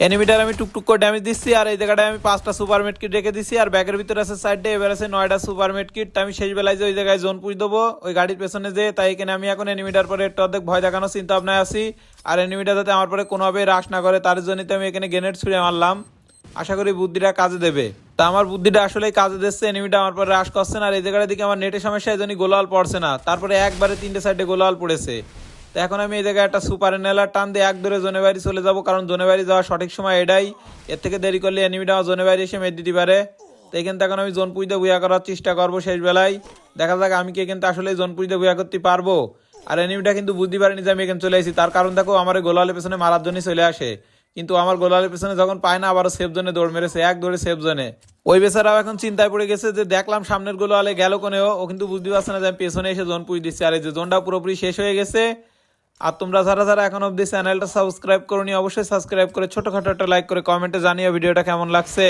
এনিমিটার আমি টুকটুক করে ড্যামেজ দিচ্ছি, আর এই জায়গাটায় আমি পাঁচটা সুপার মেড কিট রেখে দিচ্ছি, আর ব্যাগের ভিতরে আছে সাইডে এবার আছে নয়টা সুপার মেড কিট আমি শেষ বেলায় যে ওই জায়গায় জোন পুষ দেবো, ওই গাড়ির পেছনে যে তাই এখানে আমি এখন এনিমিটার পরে একটু অর্ধেক ভয় দেখানোর চিন্তা ভাবনায় আছি। আর এনিমিটার যাতে আমার পরে কোনোভাবে রাশ না করে, তার জন্যই তো আমি এখানে গ্রেনেড ছুঁড়ে মারলাম। আশা করি বুদ্ধিটা কাজে দেবে। তা আমার বুদ্ধিটা আসলেই কাজে দিচ্ছে এনিমিটা আমার পরে রাশ করছে না, আর এই জায়গাটার দিকে আমার নেটের সমস্যা এই জন্যই গোলাল পড়ছে না। তারপরে একবারে তিনটে সাইডে গোলাল পড়েছে। তো এখন আমি এই জায়গায় একটা সুপার নেলার টান দিয়ে এক দূরে জোনে বাড়ি চলে যাব, কারণ জোনে বাড়ি যাওয়ার সঠিক সময় এটাই। এর থেকে দেরি করলে এনিমিটা আমার জোনে বাড়ি এসে মেদ দিতে পারে। তো এখান থেকে এখন আমি জোন পুজতে বুয়া করার চেষ্টা করব শেষ বেলায়। দেখা যাক আমি কি কিন্তু আসলে জোন পুজতে বুয়া করতে পারব। আর এনিমিটা কিন্তু বুঝতে পারিনি যে আমি এখানে চলে আসি। তার কারণ দেখো, আমার গোলালের পেছনে মারার জন্যই চলে আসে। কিন্তু আমার গোলালের পেছনে যখন পায় না, আবারও সেফ জোনে দৌড় মেরেছে, এক দৌড়ে সেফ জোনে ওই বেচারাও এখন চিন্তায় পড়ে গেছে যে দেখলাম সামনের গোলালে গেল কোনেও। ও কিন্তু বুঝতে পারছে না যে আমি পেছনে এসে জোন পুজ দিচ্ছি। আর এই যে জোনটা পুরোপুরি শেষ হয়ে গেছে। আর তোমরা যারা যারা এখন অব্দি চ্যানেলটা সাবস্ক্রাইব করনি, অবশ্যই সাবস্ক্রাইব করে ছোটখাটো একটা লাইক করে কমেন্টে জানিও ভিডিওটা কেমন লাগছে।